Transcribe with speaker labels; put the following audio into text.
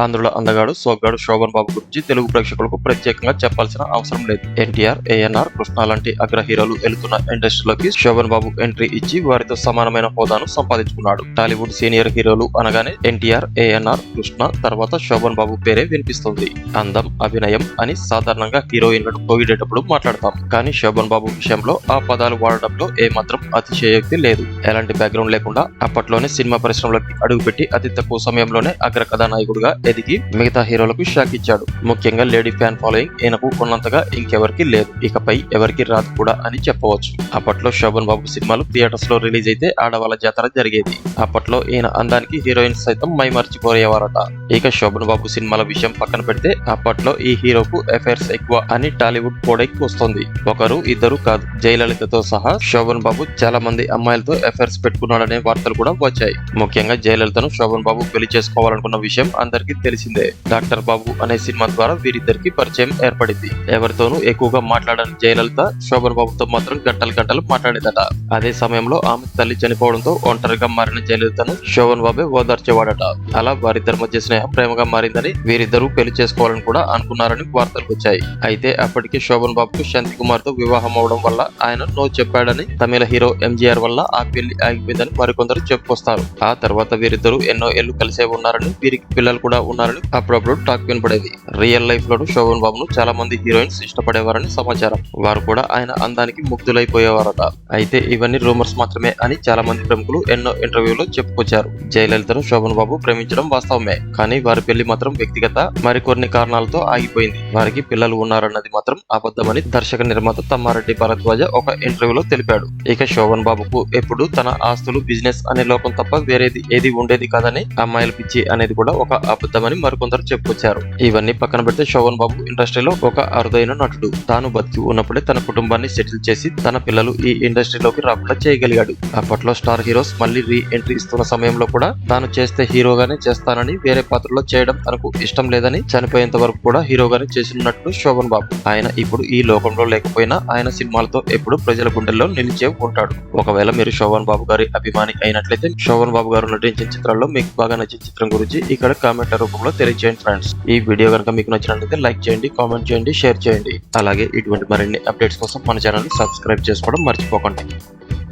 Speaker 1: ఆంధ్రుల అందగాడు సోగ్గాడు శోభన్ బాబు గురించి తెలుగు ప్రేక్షకులకు ప్రత్యేకంగా చెప్పాల్సిన అవసరం లేదు. ఎన్టీఆర్ ఏఎన్ఆర్ కృష్ణ లాంటి అగ్ర హీరోలు వెళుతున్న ఇండస్ట్రీలోకి శోభన్ బాబు ఎంట్రీ ఇచ్చి వారితో సమానమైన హోదాను సంపాదించుకున్నాడు. టాలీవుడ్ సీనియర్ హీరోలు అనగానే ఎన్టీఆర్ ఏఎన్ఆర్ కృష్ణ తర్వాత శోభన్ బాబు పేరే వినిపిస్తుంది. అందం అభినయం అని సాధారణంగా హీరోయిన్లను పొగిడేటప్పుడు మాట్లాడతాం. కానీ శోభన్ బాబు విషయంలో ఆ పదాలు వాడడంలో ఏమాత్రం అతిశయోక్తి లేదు. ఎలాంటి బ్యాక్గ్రౌండ్ లేకుండా అప్పట్లోనే సినిమా పరిశ్రమలోకి అడుగుపెట్టి అతి తక్కువ సమయంలోనే అగ్ర కథానాయకుడిగా ఎదిగి మిగతా హీరోలకు షాక్ ఇచ్చాడు. ముఖ్యంగా లేడీ ఫ్యాన్ ఫాలోయింగ్ ఈయనకు ఉన్నంతగా ఇంకెవరికి లేదు. ఇకపై ఎవరికి రాదు కూడా అని చెప్పవచ్చు. అప్పట్లో శోభన్ బాబు సినిమాలు థియేటర్స్లో రిలీజ్ అయితే ఆడవాళ్ళ జాతర జరిగేది. అప్పట్లో ఈయన అందానికి హీరోయిన్స్ సైతం మైమర్చిపోయేవారట ఇక శోభన్ బాబు సినిమాల విషయం పక్కన పెడితే అప్పట్లో ఈ హీరోకు ఎఫైర్స్ ఎక్కువ అని టాలీవుడ్ కోడైకి వస్తుంది. ఒకరు ఇద్దరు కాదు. జయలలితతో సహా శోభన్ బాబు చాలా మంది అమ్మాయిలతో ఎఫైర్స్ పెట్టుకున్నాడనే వార్తలు కూడా వచ్చాయి. ముఖ్యంగా జయలలితను శోభన్ బాబు పెళ్ళి చేసుకోవాలనుకున్న విషయం అందరికీ తెలిసిందే. డాక్టర్ బాబు అనే సినిమా ద్వారా వీరిద్దరికి పరిచయం ఏర్పడింది. ఎవరితోనూ ఎక్కువగా మాట్లాడని జయలలిత శోభన్ బాబుతో మాత్రం గంటలు గంటలు మాట్లాడేదట. అదే సమయంలో ఆమె తల్లి చనిపోవడంతో ఒంటరిగా మారిన జయలలితను శోభన్ బాబే ఓదార్చేవాడట. అలా వారిద్దరి మధ్య స్నేహం ప్రేమగా మారిందని వీరిద్దరూ పెళ్ళి చేసుకోవాలని కూడా అనుకున్నారని వార్తలు వచ్చాయి. అయితే అప్పటికే శోభన్ బాబుకు శాంతి కుమార్తో వివాహం అవడం వల్ల ఆయన నో చెప్పాడని తమిళ హీరో ఎంజీఆర్ వల్ల ఆ పెళ్ళి ఆగిపోయిందని మరికొందరు చెప్పుకొస్తారు. ఆ తర్వాత వీరిద్దరూ ఎన్నో ఏళ్ళు కలిసే ఉన్నారని వీరికి పిల్లలు కూడా ఉన్నారని అప్పుడప్పుడు టాక్ వినపడేది. రియల్ లైఫ్ లోను శోభన్ బాబును చాలా మంది హీరోయిన్స్ ఇష్టపడేవారని సమాచారం. వారు కూడా ఆయన అందానికి ముగ్ధులైపోయేవారట. అయితే ఇవన్నీ రూమర్స్ మాత్రమే అని చాలా మంది ప్రముఖులు ఎన్నో ఇంటర్వ్యూలో చెప్పుకొచ్చారు. జయలలితను శోభన్ బాబు ప్రేమించడం వాస్తవమే కానీ వారి పెళ్ళి మాత్రం వ్యక్తిగత మరికొన్ని కారణాలతో ఆగిపోయింది. వారికి పిల్లలు ఉన్నారన్నది మాత్రం అబద్ధమని దర్శక నిర్మాత తమ్మారెడ్డి భరద్వాజ ఒక ఇంటర్వ్యూలో తెలిపాడు. ఇక శోభన్ బాబుకు ఎప్పుడు తన ఆస్తులు బిజినెస్ అనే లోకం తప్ప వేరేది ఏది ఉండేది కాదని అమ్మాయిల పిచ్చి అనేది కూడా ఒక అబద్ధమని మరికొందరు చెప్పుకొచ్చారు. ఇవన్నీ పక్కన పెడితే శోభన్ బాబు ఇండస్ట్రీలో ఒక అరుదైన నటుడు. తాను బతికి ఉన్నప్పుడే తన కుటుంబాన్ని సెటిల్ చేసి తన పిల్లలు ఈ ఇండస్ట్రీలోకి రాకుండా చేయగలిగాడు. అప్పట్లో స్టార్ హీరోస్ మళ్ళీ రీ ఎంట్రీ ఇస్తున్న సమయంలో కూడా తాను చేస్తే హీరోగానే చేస్తానని వేరే పాత్రలో చేయడం తనకు ఇష్టం లేదని చనిపోయేంత వరకు కూడా హీరోగానే చేసినట్టు శోభన్ బాబు. ఆయన ఇప్పుడు ఈ లోకంలో లేకపోయినా ఆయన సినిమాలతో ఎప్పుడు ప్రజల గుండెల్లో నిలిచే ఉంటాడు. ఒకవేళ మీరు శోభన్ బాబు గారి అభిమాని అయినట్లయితే శోభన్ బాబు గారు నటించిన చిత్రాల్లో మీకు బాగా నచ్చిన చిత్రం గురించి ఇక్కడ కామెంట్ రూపంలో తెలియజేయండి ఫ్రెండ్స్. ఈ వీడియో కనుక మీకు నచ్చినట్లయితే లైక్ చేయండి కామెంట్ చేయండి షేర్ చేయండి. అలాగే ఇటువంటి మరిన్ని అప్డేట్స్ కోసం మన ఛానల్ సబ్స్క్రైబ్ చేసుకోవడం మర్చిపోకండి.